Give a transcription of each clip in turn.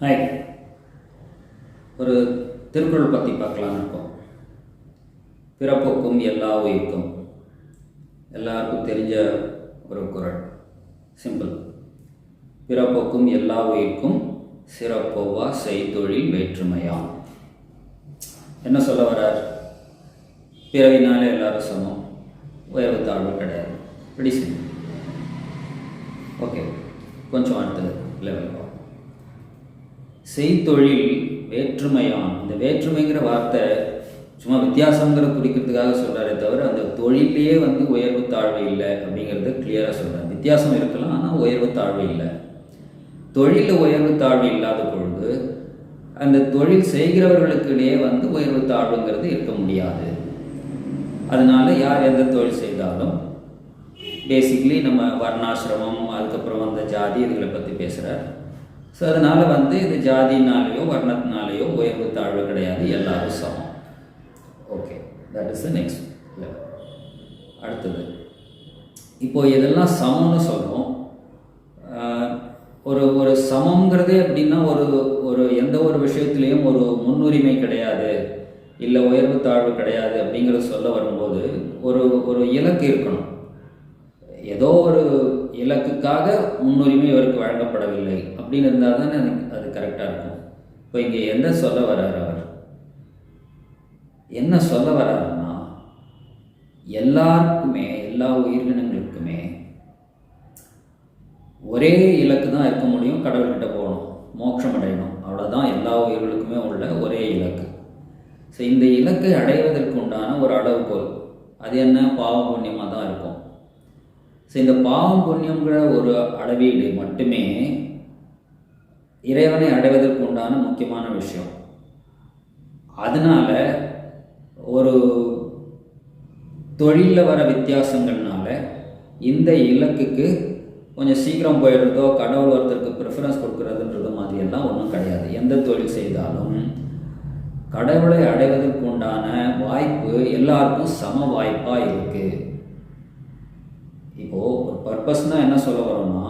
Hi ஒரு திருக்குறள் பற்றி பார்க்கலான்னு இருக்கோம். பிறப்புக்கும் எல்லா உயிர்க்கும். எல்லாருக்கும் தெரிஞ்ச ஒரு குறள். சிம்பிள் பிறப்புக்கும் எல்லா உயிர்க்கும் சிறப்போவா செய்தொழில் வேற்றுமையா என்ன சொல்ல வர்றார் பிறவினாலே எல்லாரும் சமம். உயர்வு தாழ்வு கிடையாது. இப்படி சிம்பிள் ஓகே கொஞ்சம் அடுத்தது லெவல் பார்ப்போம் செய்தொழில் வேற்றுமையான் இந்த வேற்றுமைங்கிற வார்த்தை சும்மா வித்தியாசங்கிற குறிக்கிறதுக்காக சொல்கிறாரே தவிர அந்த தொழிலே வந்து உயர்வு தாழ்வு இல்லை அப்படிங்கிறத கிளியராக சொல்கிறார் வித்தியாசம் இருக்கலாம் ஆனால் உயர்வு தாழ்வு இல்லை. தொழிலில் உயர்வு தாழ்வு இல்லாத பொழுது அந்த தொழில் செய்கிறவர்களுக்கிடையே வந்து உயர்வு தாழ்வுங்கிறது இருக்க முடியாது. அதனால யார் எந்த தொழில் செய்தாலும் பேசிக்லி நம்ம வர்ணாசிரமம் அதுக்கப்புறம் அந்த ஜாதி இதுகளை பற்றி பேசுகிறார் ஸோ அதனால் வந்து இது ஜாதினாலேயோ வர்ணத்தினாலேயோ உயர்வு தாழ்வு கிடையாது. எல்லாரும் சமம். Okay that is the next level அடுத்தது. இப்போ இதெல்லாம் சமம்னு சொல்கிறோம் ஒரு ஒரு சமங்கிறதே அப்படின்னா ஒரு ஒரு எந்த ஒரு விஷயத்துலேயும் ஒரு முன்னுரிமை கிடையாது. இல்லை உயர்வு தாழ்வு கிடையாது அப்படிங்கிறத சொல்ல வரும்போது ஒரு ஒரு இலக்கு இருக்கணும். ஏதோ ஒரு இலக்குக்காக முன்னுரிமை இவருக்கு வழங்கப்படவில்லை. அப்படின்னு இருந்தால் தானே அது கரெக்டாக இருக்கும். இப்போ இங்கே என்ன சொல்ல வர்றார் அவர்? என்ன சொல்ல வர்றாருன்னா எல்லாருக்குமே எல்லா உயிரினங்களுக்குமே ஒரே இலக்கு தான் இருக்க முடியும் கடவுள்கிட்ட போகணும். மோட்சம் அடையணும். அவ்வளோதான் எல்லா உயிர்களுக்குமே உள்ள ஒரே இலக்கு. ஸோ இந்த இலக்கை அடைவதற்கு உண்டான ஒரு அளவுகோல். அது என்ன? பாவ புண்ணியமாக தான் இருக்கும். ஸோ இந்த பாவம் புண்ணியங்கிற ஒரு அளவீடு மட்டுமே இறைவனை அடைவதற்கு உண்டான முக்கியமான விஷயம். அதனால ஒரு தொழிலில் வர வித்தியாசங்கள்னால இந்த இலக்குக்கு கொஞ்சம் சீக்கிரம் போயிடுறதோ கடவுள் ஒருத்தருக்கு ப்ரிஃபரன்ஸ் கொடுக்குறதுன்றது மாதிரியெல்லாம் ஒன்றும் கிடையாது. எந்த தொழில் செய்தாலும் கடவுளை அடைவதற்கு உண்டான வாய்ப்பு எல்லாருக்கும் சம வாய்ப்பாக இருக்குது இப்போது ஒரு பர்பஸ்னால் என்ன சொல்ல வரோம்னா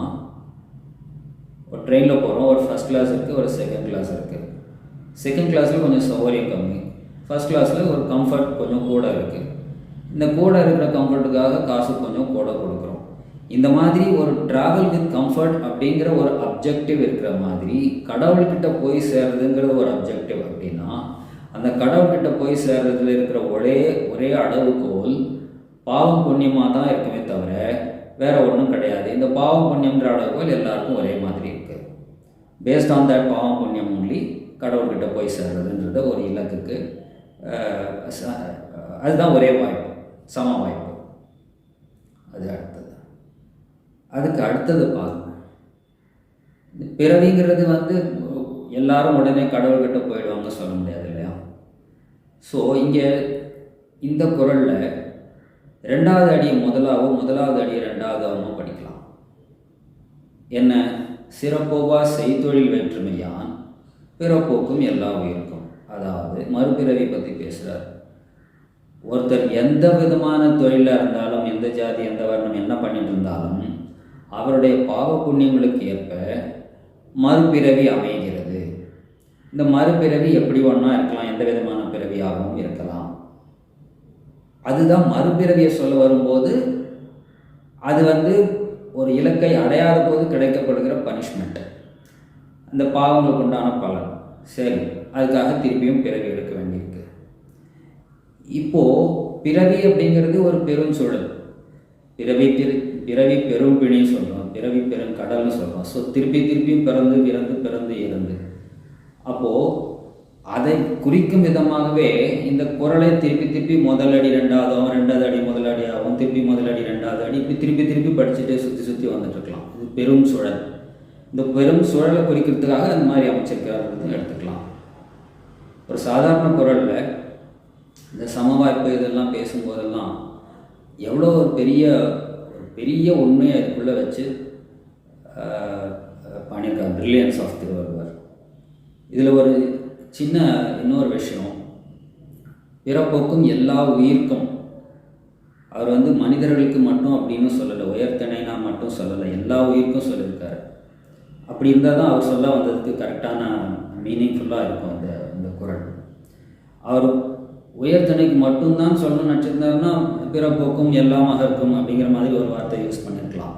ஒரு ட்ரெயினில் போகிறோம் ஒரு ஃபஸ்ட் கிளாஸ் இருக்குது ஒரு செகண்ட் கிளாஸ் இருக்குது செகண்ட் கிளாஸில் கொஞ்சம் சௌகரியம் கம்மி. ஃபஸ்ட் கிளாஸில் ஒரு கம்ஃபர்ட் கொஞ்சம் கூட இருக்குது இந்த கூட இருக்கிற கம்ஃபர்ட்டுக்காக காசு கொஞ்சம் கூட கொடுக்குறோம். இந்த மாதிரி ஒரு ட்ராவல் வித் கம்ஃபர்ட் அப்படிங்கிற ஒரு அப்ஜெக்டிவ் இருக்கிற மாதிரி கடவுள்கிட்ட போய் சேர்றதுங்கிற ஒரு அப்ஜெக்டிவ் அப்படின்னா அந்த கடவுள்கிட்ட போய் சேர்றதுல இருக்கிற ஒரே ஒரே அளவுகோல் பாவம் புண்ணியமாக தான் இருக்குமே தவிர வேற ஒன்றும் கிடையாது. இந்த பாவம் புண்ணியம்ன்ற அளவுகள் எல்லாருக்கும் ஒரே மாதிரி இருக்குது பேஸ்ட் ஆன் தட் பாவம் புண்ணியம் ஒன்லி கடவுள்கிட்ட போய் சேர்றதுன்றது ஒரு இலக்குக்கு அதுதான் ஒரே வாய்ப்பு சம வாய்ப்பு. அது அடுத்தது. அதுக்கு அடுத்தது பாருங்க. பிறவிங்கிறது வந்து எல்லாரும் உடனே கடவுள்கிட்ட போயிடுவாங்க சொல்ல முடியாது இல்லையா? ஸோ இங்கே இந்த குரலில் ரெண்டாவது அடியை முதலாவோ முதலாவது அடியை ரெண்டாவதாவோ படிக்கலாம். என்ன? சிறப்போவா செய்தொழில் வேற்றுமையான் பிறப்போக்கும் எல்லா உயிருக்கும். அதாவது மறுபிறவி பற்றி பேசுகிறார் ஒருத்தர் எந்த விதமான தொழிலாக இருந்தாலும் எந்த ஜாதி எந்த வர்ணம் என்ன பண்ணிட்டு இருந்தாலும் அவருடைய பாவ புண்ணியங்களுக்கு ஏற்ப மறுபிறவி அமைகிறது. இந்த மறுபிறவி எப்படி ஒன்றா இருக்கலாம்? எந்த விதமான பிறவியாகவும் இருக்கலாம். அதுதான் மறுபிறவியை சொல்ல வரும்போது அது வந்து ஒரு இலக்கை அடையாத போது கிடைக்கப்படுகிற பனிஷ்மெண்ட் அந்த பாவங்களுக்கு உண்டான பலன். சரி அதுக்காக திருப்பியும் பிறவி எடுக்க வேண்டியிருக்கு. இப்போது பிறவி அப்படிங்கிறது ஒரு பெருஞ்சூழல் பிறவி திரு பிறவி பெரும் பிணின்னு சொல்கிறோம் பிறவி பெரும் கடல்னு சொல்கிறோம் ஸோ திருப்பி திருப்பியும் பிறந்து பிறந்து பிறந்து இறந்து. அப்போது அதை குறிக்கும் விதமாகவே இந்த குரலை திருப்பி திருப்பி முதல் அடி ரெண்டாவதாகவும் ரெண்டாவது அடி முதல் அடியாகவும் திருப்பி முதல் அடி ரெண்டாவது அடி இப்படி திருப்பி திருப்பி படிச்சுட்டே சுற்றி சுற்றி வந்துட்டு இருக்கலாம். இது பெரும் சுழல். இந்த பெரும் சுழலை குறிக்கிறதுக்காக அந்த மாதிரி அமைச்சிருக்கிறார்கள் எடுத்துக்கலாம். ஒரு சாதாரண குரலில் இந்த சமவாய்ப்பு இதெல்லாம் பேசும்போதெல்லாம் எவ்வளோ ஒரு பெரிய ஒரு பெரிய உண்மையை அதுக்குள்ளே வச்சு பண்ணியிருக்காங்க ப்ரில்லியன்ஸ் ஆஃப் திருவள்ளுவர். இதில் ஒரு சின்ன இன்னொரு விஷயம். பிறப்போக்கும் எல்லா உயிர்க்கும் அவர் வந்து மனிதர்களுக்கு மட்டும் அப்படின்னு சொல்லலை உயர்த்தனைனா மட்டும் சொல்லலை எல்லா உயிருக்கும் சொல்லியிருக்காரு. அப்படி இருந்தால் தான் அவர் சொல்ல வந்ததுக்கு கரெக்டான மீனிங்ஃபுல்லாக இருக்கும் அந்த அந்த குரல். அவர் உயர்த்தனைக்கு மட்டும்தான் சொல்லணும்னு நினச்சிருந்தாருன்னா பிறப்போக்கும் எல்லாமாக இருக்கும் அப்படிங்கிற மாதிரி ஒரு வார்த்தை யூஸ் பண்ணியிருக்கலாம்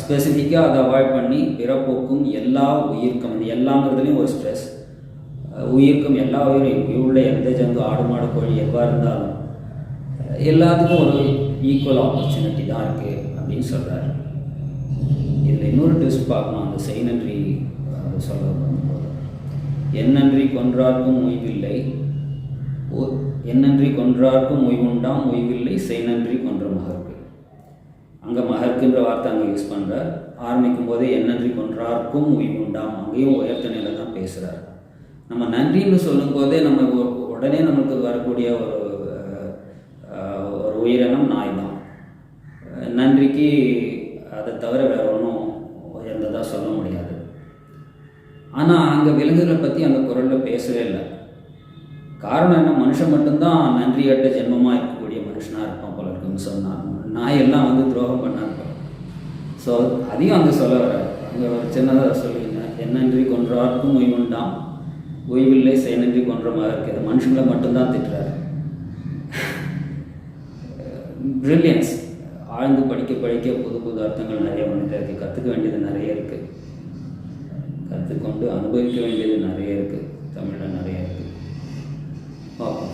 ஸ்பெசிஃபிக்காக அதை அவாய்ட் பண்ணி பிறப்போக்கும் எல்லா உயிர்க்கும் வந்து எல்லாங்கிறதுலேயும் ஒரு ஸ்ட்ரெஸ் உயிருக்கும் எல்லா உயிரும் உயிருள்ள எந்த ஜந்து ஆடு மாடு கோழி எதுவாக இருந்தாலும் எல்லாத்துக்கும் ஒரு ஈக்குவல் ஆப்பர்ச்சுனிட்டி தான் இருக்குது அப்படின்னு சொல்கிறாரு இதில் இன்னொரு ட்விஸ்ட் பார்க்கணும். அந்த செய் நன்றி அஹ், சொல்ல என்னன்றி கொன்றார்க்கும் ஓய்வில்லை. ஓ- என்னன்றி கொன்றார்க்கும் ஓய்வுண்டாம் ஓய்வில்லை. செய் நன்றி கொன்ற மகருக்கு அங்கே மகர்க்குன்ற வார்த்தை அங்கே யூஸ் பண்ணுறார் ஆரம்பிக்கும் போதே என்னன்றி கொன்றார்க்கும் ஓய்வுண்டாம். அங்கேயும் உயர்த்த நிலை தான் பேசுகிறார் நம்ம நன்றின்னு சொல்லும் போதே நம்ம உடனே நமக்கு வரக்கூடிய ஒரு ஒரு உயிரினம் நாய் தான். நன்றிக்கு அதை தவிர வேற ஒன்றும் உயர்ந்ததாக சொல்ல முடியாது. ஆனால் அங்கே விலங்குகளை பற்றி அந்த குரலில் பேசவே இல்லை. காரணம் என்ன? மனுஷன் மட்டும்தான் நன்றியற்ற ஜென்மமாக இருக்கக்கூடிய மனுஷனாக இருப்பான் போல இருக்குன்னு சொன்னான் நாய் எல்லாம் வந்து துரோகம் பண்ணாங்க ஸோ அதையும் அங்கே சொல்ல வர அங்கே ஒரு சின்னதாக சொல்லி நன்றி கொன்றார்க்கும் ஓய்வுண்டாம் ஓய்வில்லை செயலின்றி கொன்ற மாதிரி இருக்குது மனுஷங்களை மட்டும்தான் திட்டுறாரு. பிரில்லியன்ஸ் ஆழ்ந்து படிக்க படிக்க புது புது அர்த்தங்கள் நிறைய வந்துட்டே இருக்குது கற்றுக்க வேண்டியது நிறைய இருக்குது கற்றுக்கொண்டு அனுபவிக்க வேண்டியது நிறைய இருக்குது தமிழில் நிறைய இருக்குது பார்ப்போம்.